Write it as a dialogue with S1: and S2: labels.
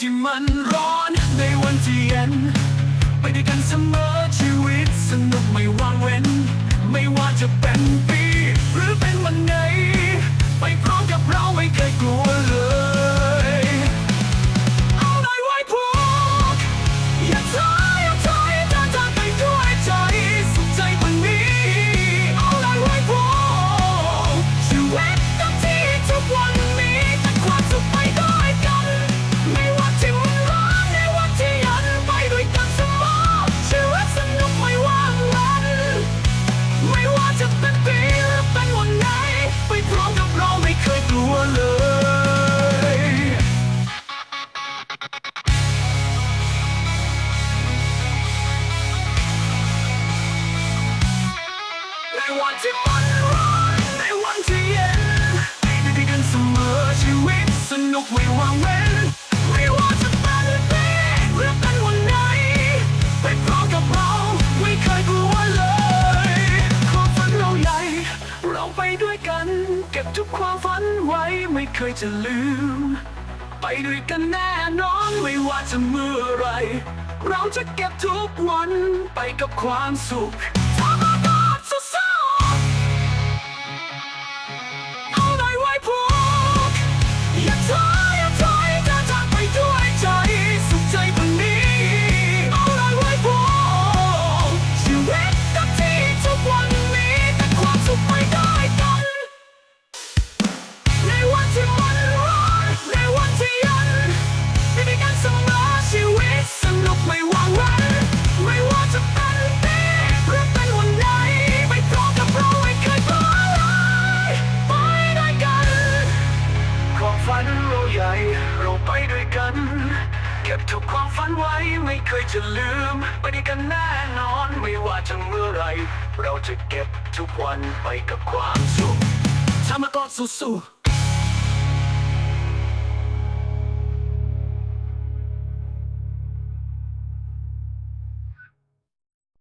S1: ที่มันร้อนในวันที่เย็น ไปด้วยกันเสมอชีวิตสนุกไม่วางเว้น ไม่ว่าจะเป็นปี ในวันที่มันร้อนในวันที่เย็นไปด้วยกันเสมอชีวิตสนุกไม่วางเว้นไม่ว่าจะเป็นปีหรือเป็นวันไหนไปพร้อมกับเราไม่เคยกลัวเลยความฝันเราใหญ่เราไปด้วยกัน เก็บทุกความฝันไว้ไม่เคยจะลืม ไปด้วยกันแน่นอนไม่ว่าจะเมื่อไร เราจะเก็บทุกวันไปกับความสุข ก็บทุกความฝันไว้ไม่เคยจะลืม ไปด้วยกันแน่นอนไม่ว่าจะเมื่อไร เราจะเก็บทุกวันไปกับความสุขทำมาก่อนสู้ๆ